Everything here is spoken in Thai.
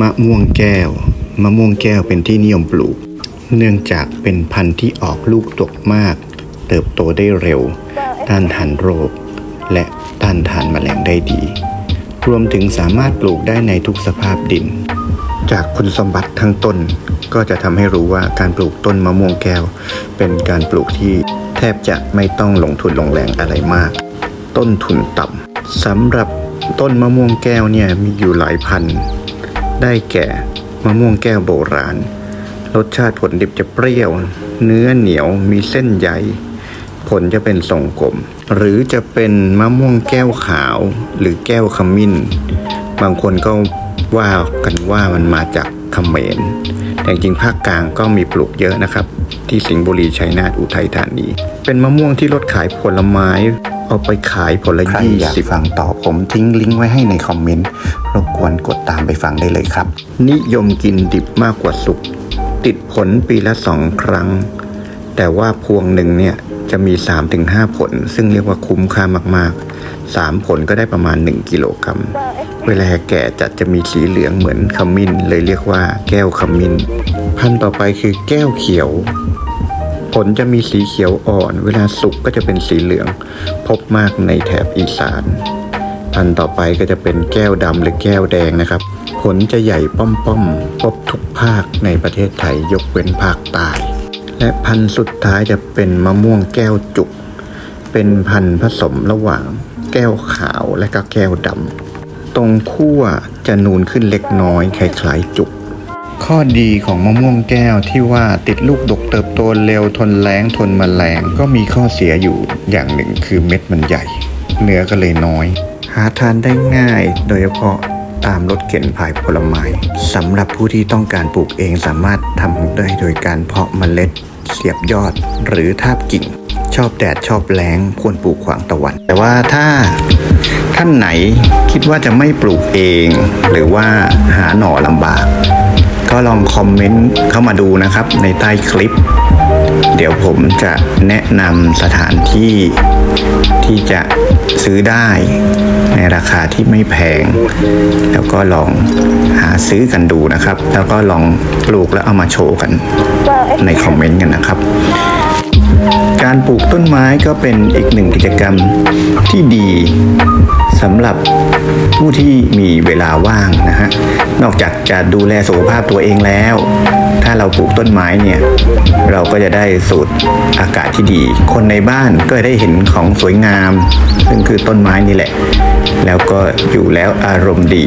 มะม่วงแก้ว มะม่วงแก้วเป็นที่นิยมปลูก เนื่องจากเป็นพันธุ์ที่ออกลูกดกมาก เติบโตได้เร็ว ต้านทานโรค และต้านทานแมลงได้ดี รวมถึงสามารถปลูกได้ในทุกสภาพดิน จากคุณสมบัติทั้งต้นก็จะทำให้รู้ว่าการปลูกต้นมะม่วงแก้ว เป็นการปลูกที่แทบจะไม่ต้องลงทุนลงแรงอะไรมาก ต้นทุนต่ำสำหรับต้นมะม่วงแก้วเนี่ยมีอยู่หลายพันธุ์ ได้แก่มะม่วงแก้วโบราณ รสชาติผลดิบจะเปรี้ยว เนื้อเหนียวมีเส้นใยผลจะเป็นทรงกลม หรือจะเป็นมะม่วงแก้วขาว หรือแก้วขมิ้น บางคนก็ว่ากันว่ามันมาจากเขมรแต่จริงภาคกลางก็มีปลูกเยอะนะครับ ที่สิงห์บุรีชัยนาทอุทัยธานี เป็นมะม่วงที่ลดขายผลไม้ เอาไปขายผลละใครยี่สิบฟังต่อผมทิ้งลิงก์ไว้ให้ในคอมเมนต์ รบกวนกดตามไปฟังได้เลยครับ นิยมกินดิบมากกว่าสุก ติดผลปีละสองครั้ง แต่ว่าพวงหนึ่งเนี่ยจะมี 3-5 ผล ซึ่งเรียกว่าคุ้มค่ามากๆ 3 ผลก็ได้ประมาณ 1 กิโลกรัม เวลาแก่จัดจะมีสีเหลืองเหมือนขมิ้น เลยเรียกว่าแก้วขมิ้น พันต่อไปคือแก้วเขียว ผลจะมีสีเขียวอ่อน เวลาสุกก็จะเป็นสีเหลือง พบมากในแถบอีสาน พันธุ์ต่อไปก็จะเป็นแก้วดำหรือแก้วแดงนะครับ ผลจะใหญ่ป้อมๆพบทุกภาคในประเทศไทยยกเว้นภาคใต้และพันธุ์สุดท้ายจะเป็นมะม่วงแก้วจุก เป็นพันธุ์ผสมระหว่างแก้วขาวและก็แก้วดำตรงขั้วจะนูนขึ้นเล็กน้อยคล้ายๆจุก ข้อดีของมะม่วงแก้วที่ว่าติดลูกดกเติบโตเร็วทนแล้งทนแมลงก็มีข้อเสียอยู่อย่างหนึ่งคือเม็ดมันใหญ่ เนื้อก็เลยน้อย หาทานได้ง่าย โดยเฉพาะตามรถเข็นผายผลไม้สำหรับผู้ที่ต้องการปลูกเองสามารถทำได้โดยการเพาะเมล็ด เสียบยอด หรือทาบกิ่ง ชอบแดดชอบแล้งควรปลูกขวางตะวัน แต่ว่าถ้าท่านไหนคิดว่าจะไม่ปลูกเอง หรือว่าหาหน่อลำบาก ก็ลองคอมเมนต์เข้ามาดูนะครับในใต้คลิป เดี๋ยวผมจะแนะนำสถานที่ที่จะซื้อได้ในราคาที่ไม่แพง แล้วก็ลองหาซื้อกันดูนะครับ แล้วก็ลองปลูกแล้วเอามาโชว์กันในคอมเมนต์กันนะครับ การปลูกต้นไม้ก็เป็นอีกหนึ่งกิจกรรมที่ดีสำหรับ ผู้ที่มีเวลาว่างนะฮะ นอกจากจะดูแลสุขภาพตัวเองแล้ว ถ้าเราปลูกต้นไม้เนี่ย เราก็จะได้สูดอากาศที่ดี คนในบ้านก็ได้เห็นของสวยงาม ซึ่งคือต้นไม้นี่แหละ แล้วก็อยู่แล้วอารมณ์ดี